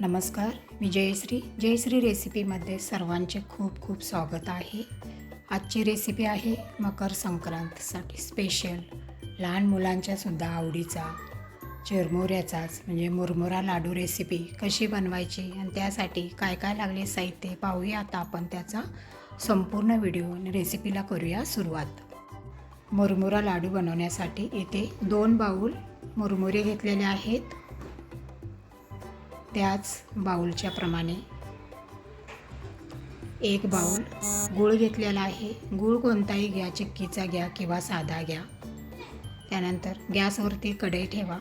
नमस्कार मी जयश्री. जयश्री रेसिपीमध्ये सर्वांचे खूप खूप स्वागत आहे. आजची रेसिपी आहे मकर संक्रांतीसाठी स्पेशल. लहान मुलांच्या सुद्धा आवडीचा चिरमुऱ्याचाच म्हणजे मुरमुरा लाडू रेसिपी कशी बनवायची आणि त्यासाठी काय काय लागले साहित्य पाहूया. आता आपण त्याचा संपूर्ण व्हिडिओ आणि रेसिपीला करूया सुरुवात. मुरमुरा लाडू बनवण्यासाठी इथे दोन बाऊल मुरमुरे घेतलेले आहेत. त्याच बाऊलच्या प्रमाणे एक बाऊल गूळ घेतलेला आहे. गूळ कोणताही घ्या चिक्कीचा घ्या किंवा साधा घ्या. त्यानंतर गॅसवरती कढई ठेवा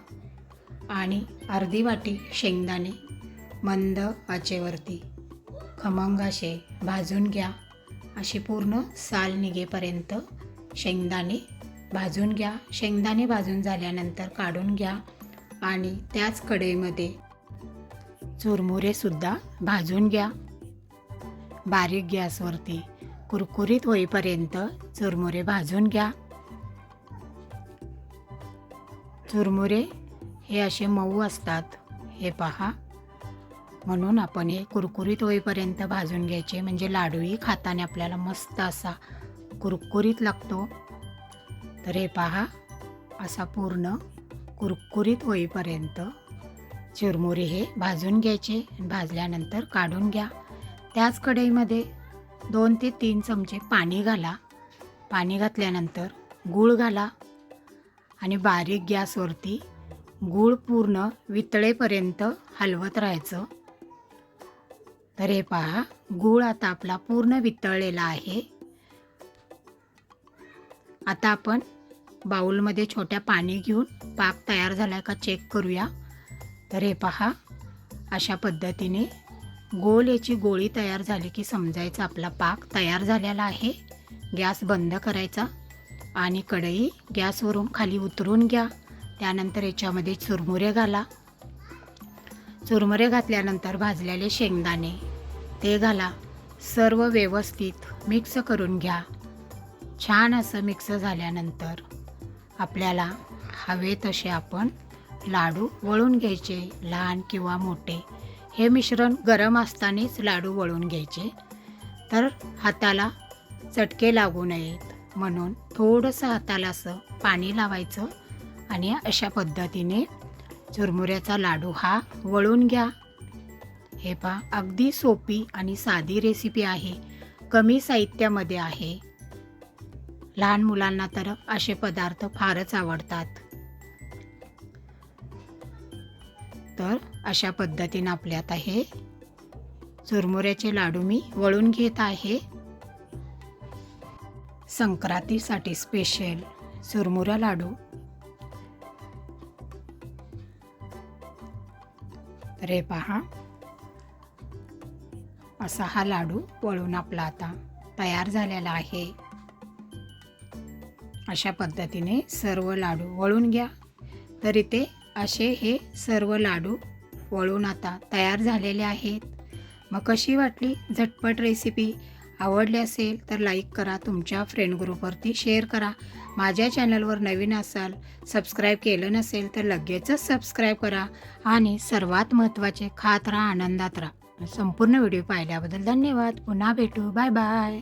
आणि अर्धी वाटी शेंगदाणे मंद आचेवरती खमंग असे भाजून घ्या. अशी पूर्ण साल निघेपर्यंत शेंगदाणे भाजून घ्या. शेंगदाणे भाजून झाल्यानंतर काढून घ्या आणि त्याच कढईमध्ये चुरमुरेसुद्धा भाजून घ्या. बारीक गॅसवरती कुरकुरीत होईपर्यंत चुरमुरे भाजून घ्या. चुरमुरे हे असे मऊ असतात हे पहा. म्हणून आपण हे कुरकुरीत होईपर्यंत भाजून घ्यायचे म्हणजे लाडूही खाताना आपल्याला मस्त असा कुरकुरीत लागतो. तर हे पहा असा पूर्ण कुरकुरीत होईपर्यंत चिरमुरे हे भाजून घ्यायचे भाजल्यानंतर काढून घ्या. त्याच कढईमध्ये दोन ते तीन चमचे पाणी घाला. पाणी घातल्यानंतर गूळ घाला आणि बारीक गॅसवरती गूळ पूर्ण वितळेपर्यंत हलवत राहायचं. तर हे पहा गूळ आता आपला पूर्ण वितळलेला आहे. आता आपण बाऊलमध्ये छोट्या पाणी घेऊन पाक तयार झाला आहे का चेक करूया. तर हे पहा अशा पद्धतीने गोल याची गोळी तयार झाली की समजायचं आपला पाक तयार झालेला आहे. गॅस बंद करायचा आणि कढई गॅसवरून खाली उतरून घ्या. त्यानंतर याच्यामध्ये चुरमुरे घाला. चुरमुरे घातल्यानंतर भाजलेले शेंगदाणे ते घाला. सर्व व्यवस्थित मिक्स करून घ्या. छान असं मिक्स झाल्यानंतर आपल्याला हवे तसे आपण लाडू वळून घ्यायचे लहान किंवा मोठे. हे मिश्रण गरम असतानाच लाडू वळून घ्यायचे. तर हाताला चटके लागू नयेत. म्हणून थोडंसं हाताला असं पाणी लावायचं आणि अशा पद्धतीने चुरमुऱ्याचा लाडू हा वळून घ्या. हे पहा अगदी सोपी आणि साधी रेसिपी आहे. कमी साहित्यामध्ये आहे. लहान मुलांना तर असे पदार्थ फारच आवडतात. अशा पद्धतीनं आपले आता हे चुरमुऱ्याचे लाडू मी वळून घेत आहे. संक्रांतीसाठी स्पेशल चुरमुरा लाडू. तर हे पहा. असा हा लाडू वळून आपला आता तयार झालेला आहे. अशा पद्धतीने सर्व लाडू वळून घ्या. तर इथे असे हे सर्व लाडू वळून आता तयार झालेले आहेत. मग कशी वाटली? झटपट रेसिपी आवडली असेल तर लाईक करा. तुमच्या फ्रेंड ग्रुपवरती शेअर करा. माझ्या चॅनलवर नवीन असाल सबस्क्राईब केलं नसेल तर लगेचच सबस्क्राईब करा आणि सर्वात महत्त्वाचे खात राहा आनंदात राहा. संपूर्ण व्हिडिओ पाहिल्याबद्दल धन्यवाद. पुन्हा भेटू. Bye bye